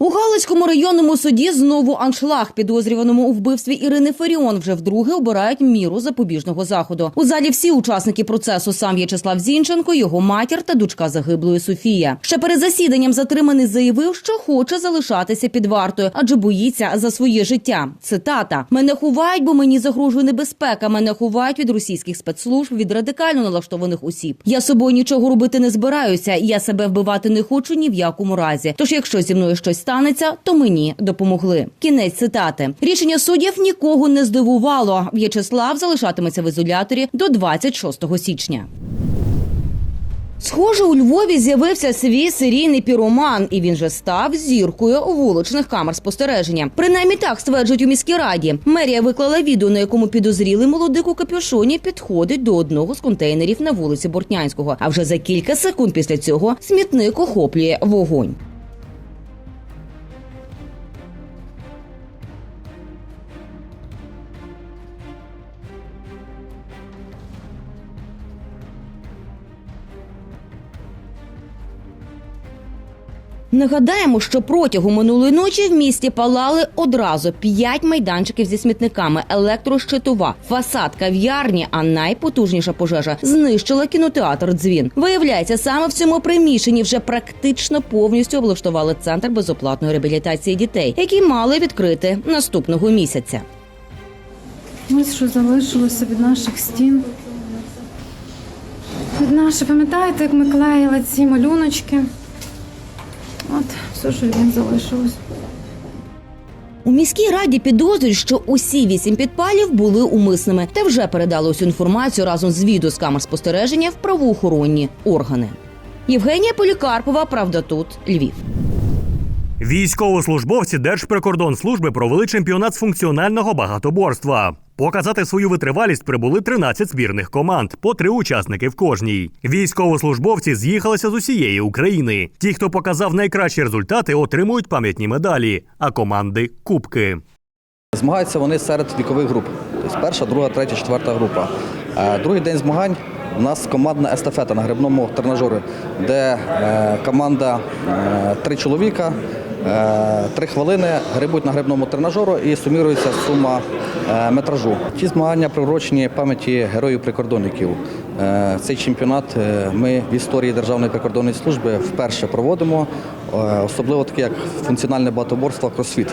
У Галицькому районному суді знову аншлаг. Підозрюваному у вбивстві Ірини Феріон вже вдруге обирають міру запобіжного заходу. У залі всі учасники процесу сам В'ячеслав Зінченко, його матір та дочка загиблої Софія. Ще перед засіданням затриманий заявив, що хоче залишатися під вартою, адже боїться за своє життя. Цитата: мене ховають, бо мені загрожує небезпека. Мене ховають від російських спецслужб, від радикально налаштованих осіб. Я собою нічого робити не збираюся. Я себе вбивати не хочу ні в якому разі. Тож, якщо зі мною щось станеться, то мені допомогли. Кінець цитати. Рішення суддів нікого не здивувало. В'ячеслав залишатиметься в ізоляторі до 26 січня. Схоже, у Львові з'явився свій серійний піроман, і він же став зіркою вуличних камер спостереження. Принаймні так стверджують у міській раді. Мерія виклала відео, на якому підозрілий молодик у капюшоні підходить до одного з контейнерів на вулиці Бортнянського. А вже за кілька секунд після цього смітник охоплює вогонь. Нагадаємо, що протягом минулої ночі в місті палали одразу п'ять майданчиків зі смітниками, електрощитова, фасад кав'ярні, а найпотужніша пожежа знищила кінотеатр Дзвін. Виявляється, саме в цьому приміщенні вже практично повністю облаштували центр безоплатної реабілітації дітей, який мали відкрити наступного місяця. Ось що залишилося від наших стін. Від наших, пам'ятаєте, як ми клеїли ці малюночки? От, все, що від них залишилось. У міській раді підозрюють, що усі вісім підпалів були умисними та вже передали усю інформацію разом з відео з камер спостереження в правоохоронні органи. Євгенія Полікарпова, правда, тут Львів. Військовослужбовці Держприкордонслужби провели чемпіонат з функціонального багатоборства. Показати свою витривалість прибули 13 збірних команд, по три учасники в кожній. Військовослужбовці з'їхалися з усієї України. Ті, хто показав найкращі результати, отримують пам'ятні медалі, а команди кубки. Змагаються вони серед вікових груп. Тобто перша, друга, третя, четверта група. Е, Другий день змагань у нас командна естафета на грибному тренажері, де е, команда е, три чоловіка, три хвилини грибуть на грибному тренажеру і сумірується сума е, метражу. Ті змагання приурочені пам'яті героїв-прикордонників. Е, Цей чемпіонат е, ми в історії Державної прикордонної служби вперше проводимо, е, особливо таке як функціональне багатоборство кросфіт.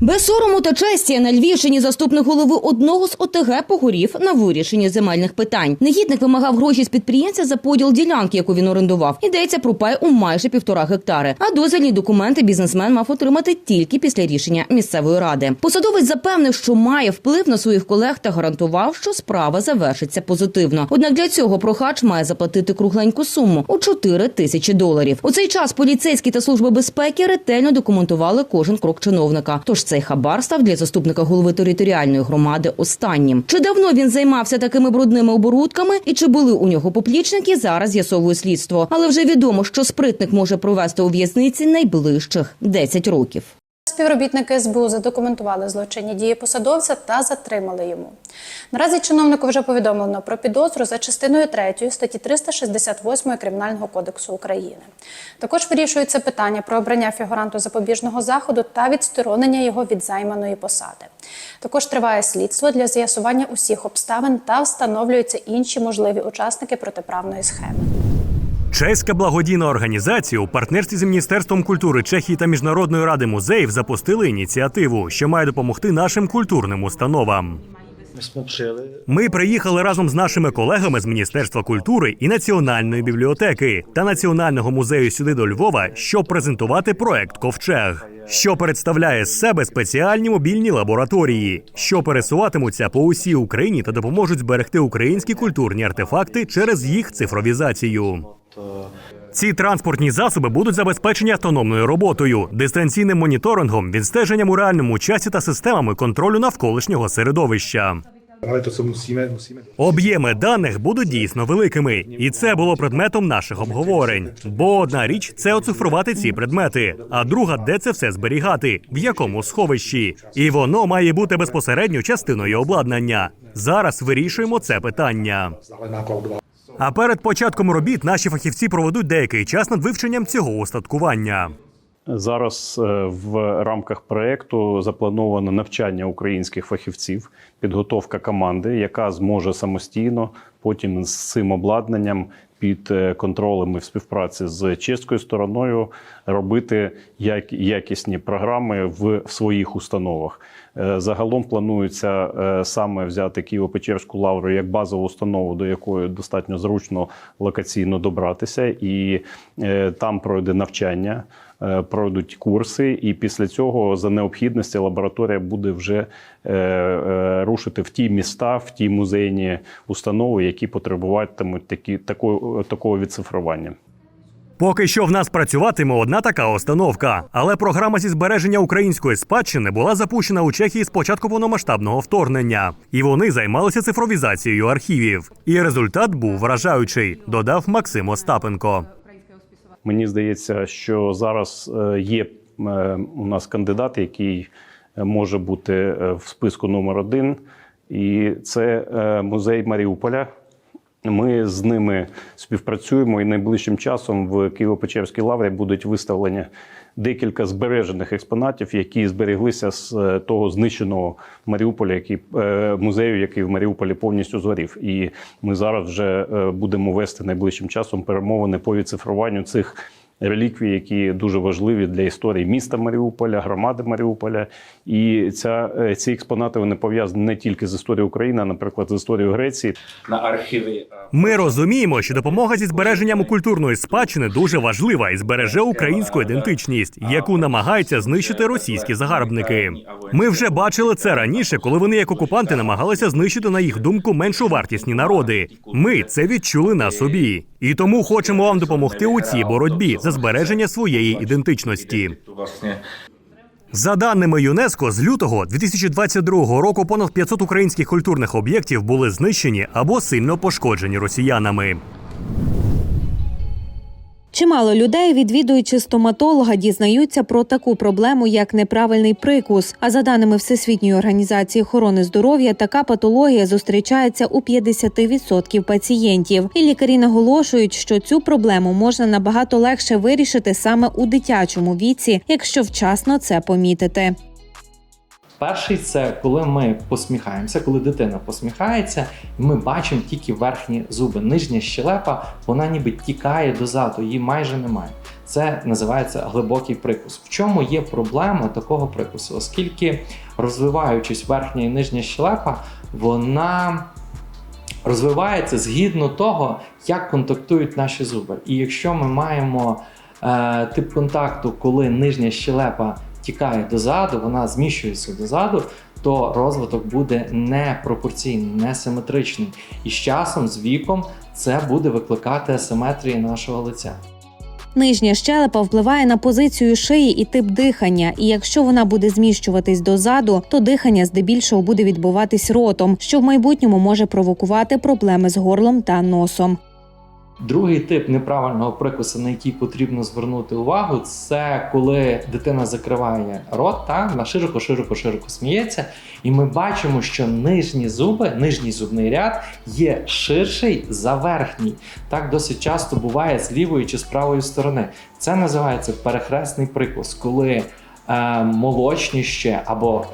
Без сорому та честі на Львівщині заступник голови одного з ОТГ погорів на вирішенні земельних питань. Негідник вимагав гроші з підприємця за поділ ділянки, яку він орендував. Йдеться про пай у майже півтора гектари. А дозвільні документи бізнесмен мав отримати тільки після рішення місцевої ради. Посадовець запевнив, що має вплив на своїх колег та гарантував, що справа завершиться позитивно. Однак для цього прохач має заплатити кругленьку суму у 4 тисячі доларів. У цей час поліцейські та служба безпеки ретельно документували кожен крок чиновника. Тож цей хабар став для заступника голови територіальної громади останнім. Чи давно він займався такими брудними оборудками і чи були у нього поплічники? Зараз з'ясовує слідство. Але вже відомо, що спритник може провести у в'язниці найближчих 10 років. Співробітники СБУ задокументували злочинні дії посадовця та затримали йому. Наразі чиновнику вже повідомлено про підозру за частиною 3 статті 368 Кримінального кодексу України. Також вирішується питання про обрання фігуранту запобіжного заходу та відсторонення його від займаної посади. Також триває слідство для з'ясування усіх обставин та встановлюються інші можливі учасники протиправної схеми. Чеська благодійна організація у партнерстві з Міністерством культури Чехії та Міжнародної ради музеїв запустили ініціативу, що має допомогти нашим культурним установам. Ми приїхали разом з нашими колегами з Міністерства культури і Національної бібліотеки та Національного музею сюди до Львова, щоб презентувати проект Ковчег, що представляє з себе спеціальні мобільні лабораторії, що пересуватимуться по усій Україні та допоможуть зберегти українські культурні артефакти через їх цифровізацію. Ці транспортні засоби будуть забезпечені автономною роботою, дистанційним моніторингом, відстеженням у реальному часі та системами контролю навколишнього середовища. Об'єми даних будуть дійсно великими, і це було предметом наших обговорень. Бо одна річ це оцифрувати ці предмети, а друга, де це все зберігати, в якому сховищі. І воно має бути безпосередньо частиною обладнання. Зараз вирішуємо це питання. А перед початком робіт наші фахівці проведуть деякий час над вивченням цього устаткування. Зараз е, в рамках проєкту заплановано навчання українських фахівців, підготовка команди, яка зможе самостійно потім з цим обладнанням під е, контролем і в співпраці з чеською стороною робити як- якісні програми в своїх установах. Е, Загалом планується е, саме взяти Києво-Печерську лавру як базову установу, до якої достатньо зручно локаційно добратися, і там пройде навчання. Е, Пройдуть курси, і після цього за необхідності лабораторія буде вже е, е, рушити в ті міста, в ті музейні установи, які потребуватимуть такі такого, такого відцифрування. Поки що в нас працюватиме одна така установка, але програма зі збереження української спадщини була запущена у Чехії з початку повномасштабного вторгнення, і вони займалися цифровізацією архівів. І результат був вражаючий, додав Максим Остапенко. Мені здається, що зараз е, є е, у нас кандидат, який е, може бути в списку номер один, і це музей Маріуполя. Ми з ними співпрацюємо, і найближчим часом в Києво-Печерській лаврі будуть виставлені декілька збережених експонатів, які збереглися з е, того знищеного Маріуполя, який е, музею, який в Маріуполі повністю згорів. І ми зараз вже е, будемо вести найближчим часом перемовини по відцифруванню цих реліквій, які дуже важливі для історії міста Маріуполя, громади Маріуполя. І ця, е, ці експонати вони пов'язані не тільки з історією України, а, наприклад, з історією Греції. на архіви. Ми розуміємо, що допомога зі збереженням культурної спадщини дуже важлива і збереже українську ідентичність, яку намагаються знищити російські загарбники. Ми вже бачили це раніше, коли вони як окупанти намагалися знищити на їх думку меншу вартісні народи. Ми це відчули на собі, і тому хочемо вам допомогти у цій боротьбі за збереження своєї ідентичності. За даними ЮНЕСКО, з лютого 2022 року понад 500 українських культурних об'єктів були знищені або сильно пошкоджені росіянами. Чимало людей, відвідуючи стоматолога, дізнаються про таку проблему, як неправильний прикус. А за даними Всесвітньої організації охорони здоров'я, така патологія зустрічається у 50% пацієнтів. І лікарі наголошують, що цю проблему можна набагато легше вирішити саме у дитячому віці, якщо вчасно це помітити. Перший це коли ми посміхаємося, коли дитина посміхається, ми бачимо тільки верхні зуби. Нижня щелепа, вона ніби тікає дозаду, її майже немає. Це називається глибокий прикус. В чому є проблема такого прикусу? Оскільки розвиваючись верхня і нижня щелепа, вона розвивається згідно того, як контактують наші зуби. І якщо ми маємо е, тип контакту, коли нижня щелепа тікає дозаду, вона зміщується дозаду, то розвиток буде непропорційний, несиметричний. І з часом, з віком, це буде викликати асиметрії нашого лиця. Нижня щелепа впливає на позицію шиї і тип дихання. І якщо вона буде зміщуватись дозаду, то дихання здебільшого буде відбуватись ротом, що в майбутньому може провокувати проблеми з горлом та носом. Другий тип неправильного прикусу, на який потрібно звернути увагу, це коли дитина закриває рот та на широко, широко, широко сміється, і ми бачимо, що нижні зуби, нижній зубний ряд є ширший за верхній. Так досить часто буває з лівої чи з правої сторони. Це називається перехресний прикус, коли е, молочні ще або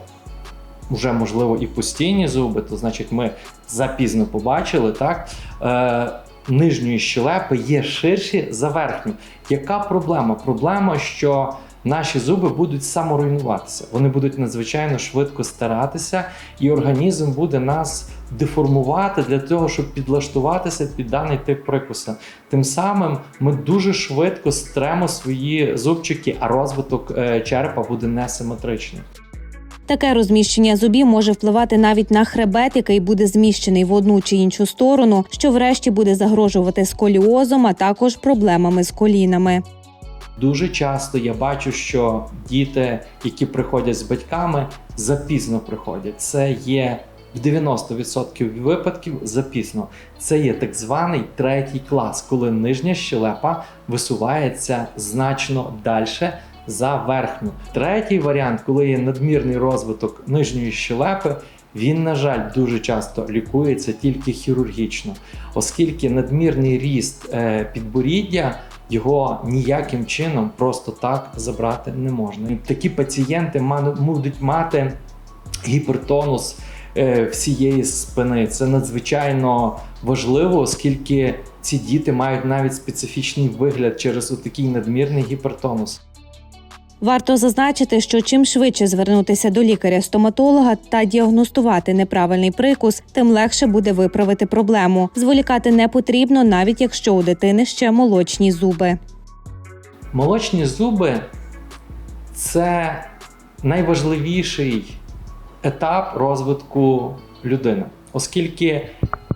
вже можливо і постійні зуби, то значить ми запізно побачили, так. Е, Нижньої щелепи є ширші за верхню. Яка проблема? Проблема, що наші зуби будуть саморуйнуватися. Вони будуть надзвичайно швидко старатися, і організм буде нас деформувати для того, щоб підлаштуватися під даний тип прикуса. Тим самим ми дуже швидко стремо свої зубчики, а розвиток е, черепа буде несиметричний. Таке розміщення зубів може впливати навіть на хребет, який буде зміщений в одну чи іншу сторону, що врешті буде загрожувати сколіозом, а також проблемами з колінами. Дуже часто я бачу, що діти, які приходять з батьками, запізно приходять. Це є в 90% випадків запізно. Це є так званий третій клас, коли нижня щелепа висувається значно далі за верхню. Третій варіант, коли є надмірний розвиток нижньої щелепи. Він, на жаль, дуже часто лікується тільки хірургічно, оскільки надмірний ріст е, підборіддя його ніяким чином просто так забрати не можна. Такі пацієнти будуть мати гіпертонус е, всієї спини. Це надзвичайно важливо, оскільки ці діти мають навіть специфічний вигляд через такий надмірний гіпертонус. Варто зазначити, що чим швидше звернутися до лікаря-стоматолога та діагностувати неправильний прикус, тим легше буде виправити проблему. Зволікати не потрібно, навіть якщо у дитини ще молочні зуби. Молочні зуби це найважливіший етап розвитку людини, оскільки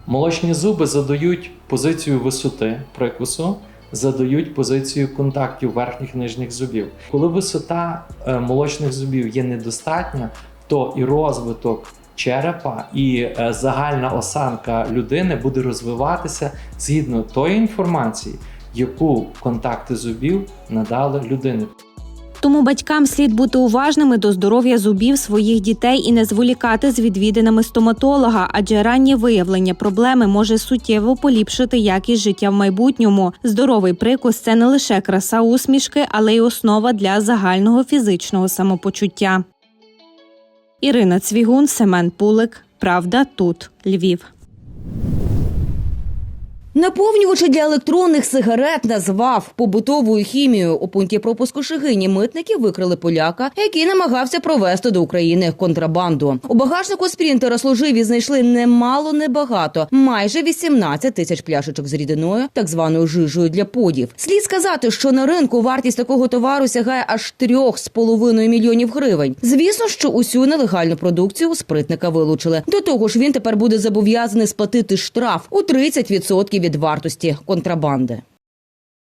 молочні зуби задають позицію висоти прикусу, задають позицію контактів верхніх нижніх зубів. Коли висота е, молочних зубів є недостатня, то і розвиток черепа і е, загальна осанка людини буде розвиватися згідно тої інформації, яку контакти зубів надали людині. Тому батькам слід бути уважними до здоров'я зубів своїх дітей і не зволікати з відвідинами стоматолога, адже раннє виявлення проблеми може суттєво поліпшити якість життя в майбутньому. Здоровий прикус це не лише краса усмішки, але й основа для загального фізичного самопочуття. Ірина Цвігун, Семен Пулик. Правда, тут Львів. Наповнювачі для електронних сигарет назвав побутовою хімією. У пункті пропуску Шигині митники викрили поляка, який намагався провести до України контрабанду. У багажнику спрінтера служиві знайшли немало небагато, майже 18 тисяч пляшечок з рідиною, так званою жижею для подів. Слід сказати, що на ринку вартість такого товару сягає аж 3,5 мільйонів гривень. Звісно, що усю нелегальну продукцію у спритника вилучили. До того ж, він тепер буде зобов'язаний сплатити штраф у 30% від вартості контрабанди.